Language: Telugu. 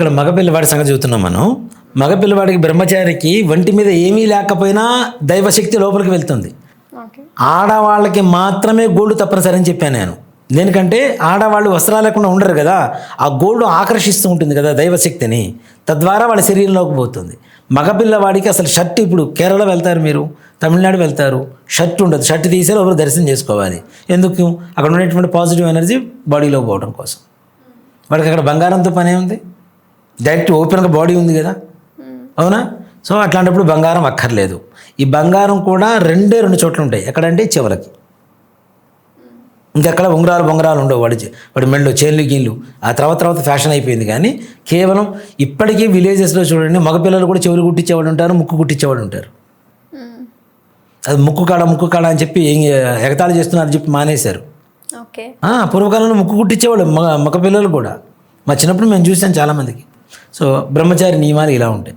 ఇక్కడ మగపిల్లవాడి సంగతి చూస్తున్నాం మనం. మగపిల్లవాడికి బ్రహ్మచారికి ఒంటి మీద ఏమీ లేకపోయినా దైవశక్తి లోపలికి వెళ్తుంది. ఆడవాళ్ళకి మాత్రమే గోల్డ్ తప్పనిసరి అని చెప్పాను నేను. దేనికంటే ఆడవాళ్ళు వస్త్రాలు లేకుండా ఉండరు కదా. ఆ గోల్డ్ ఆకర్షిస్తూ ఉంటుంది కదా దైవశక్తిని. తద్వారా వాళ్ళ శరీరంలోకి పోతుంది. మగపిల్లవాడికి అసలు షర్ట్ ఇప్పుడు కేరళ వెళ్తారు మీరు తమిళనాడు వెళ్తారు షర్ట్ ఉండదు. షర్ట్ తీసే ఒకరు దర్శనం చేసుకోవాలి. ఎందుకు? అక్కడ ఉండేటువంటి పాజిటివ్ ఎనర్జీ బాడీలో పోవడం కోసం. వాడికి అక్కడ బంగారంతో పనే ఉంది డైరెక్ట్ ఓపెన్గా బాడీ ఉంది కదా? అవునా? సో అట్లాంటప్పుడు బంగారం అక్కర్లేదు. ఈ బంగారం కూడా రెండే రెండు చోట్ల ఉంటాయి. ఎక్కడంటే చెవులకి ఇంకెక్కడ ఉంగరాలు బొంగరాలు ఉండవు. వాడి వాడి మెళ్ళు చేన్లు గీళ్ళు ఆ తర్వాత తర్వాత ఫ్యాషన్ అయిపోయింది. కానీ కేవలం ఇప్పటికీ విలేజెస్లో చూడండి మగపిల్లలు కూడా చెవులు కుట్టించేవాడు ఉంటారు ముక్కు కుట్టించేవాడు ఉంటారు. అది ముక్కు కాడ ముక్కు కాడ అని చెప్పి ఎగతాళి చేస్తున్నారు చెప్పి మానేశారు. పూర్వకాలంలో ముక్కు కుట్టించేవాడు మగ మగ పిల్లలు కూడా. మా చిన్నప్పుడు మేము చూసాం చాలామందికి. సో బ్రహ్మచారి నియమాలు ఇలా ఉంటాయి.